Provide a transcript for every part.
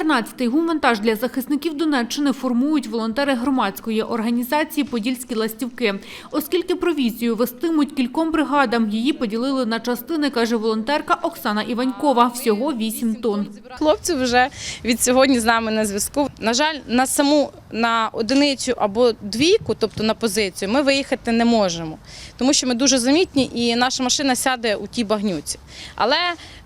14-й гумвантаж для захисників Донеччини формують волонтери громадської організації Подільські ластівки. Оскільки провізію вестимуть кільком бригадам, її поділили на частини, каже волонтерка Оксана Іванькова. Всього 8 тонн. Хлопці вже від сьогодні з нами на зв'язку. На жаль, на саму на одиницю або двійку, тобто на позицію, ми виїхати не можемо, тому що ми дуже замітні і наша машина сяде у тій багнюці. Але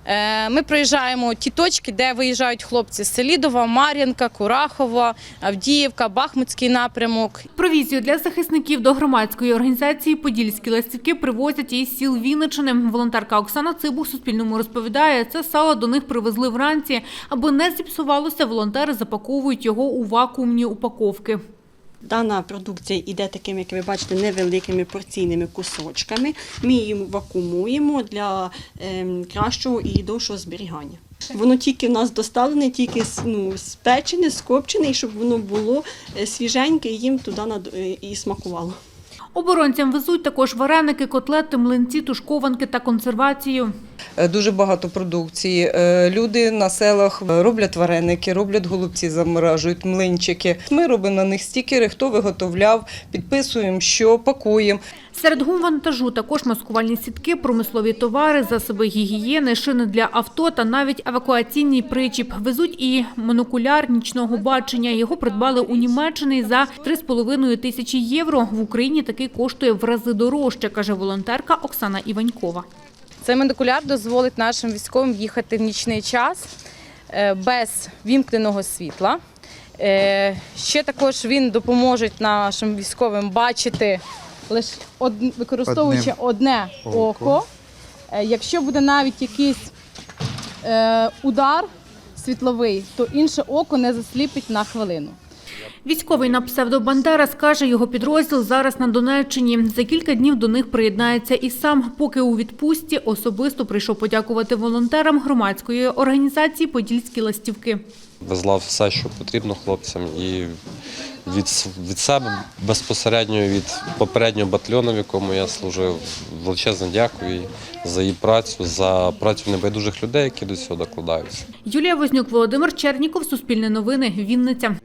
е, ми проїжджаємо ті точки, де виїжджають хлопці: Селідова, Мар'їнка, Курахова, Авдіївка, Бахмутський напрямок. Провізію для захисників до громадської організації Подільські ластівки привозять із сіл Вінничини. Волонтерка Оксана Цибух Суспільному розповідає, це сало до них привезли вранці. Аби не зіпсувалося, волонтери запаковують його у вакуумні упаковки. Дана продукція йде такими, як ви бачите, невеликими порційними кусочками. Ми її вакуумуємо для ем, кращого і довшого зберігання. Воно тільки в нас доставлене, тільки ну, спечене, скопчене, і щоб воно було е, свіженьке і їм туди над- е, і смакувало. Оборонцям везуть також вареники, котлети, млинці, тушкованки та консервацію. Е, Дуже багато продукції. Е, Люди на селах роблять вареники, роблять голубці, заморажують млинчики. Ми робимо на них стікери, хто виготовляв, підписуємо, що пакуємо. Серед гумвантажу також маскувальні сітки, промислові товари, засоби гігієни, шини для авто та навіть евакуаційний причіп. Везуть і монокуляр нічного бачення. Його придбали у Німеччині за 3,5 тисячі євро. В Україні такий коштує в рази дорожче, каже волонтерка Оксана Іванькова. Цей монокуляр дозволить нашим військовим їхати в нічний час е, без вімкненого світла. Е, Ще також він допоможе нашим військовим бачити лише використовуючи одне око. Е, Якщо буде навіть якийсь удар світловий, то інше око не засліпить на хвилину. Військовий на псевдо Бандера скаже, його підрозділ зараз на Донеччині. За кілька днів до них приєднається і сам. Поки у відпустці особисто прийшов подякувати волонтерам громадської організації Подільські ластівки. везла все, що потрібно хлопцям, і від, від себе безпосередньо від попереднього батальйону, в якому я служив, величезне дякую за її працю, за працю небайдужих людей, які до цього докладаються. Юлія Вознюк, Володимир Черніков, Суспільне новини, Вінниця.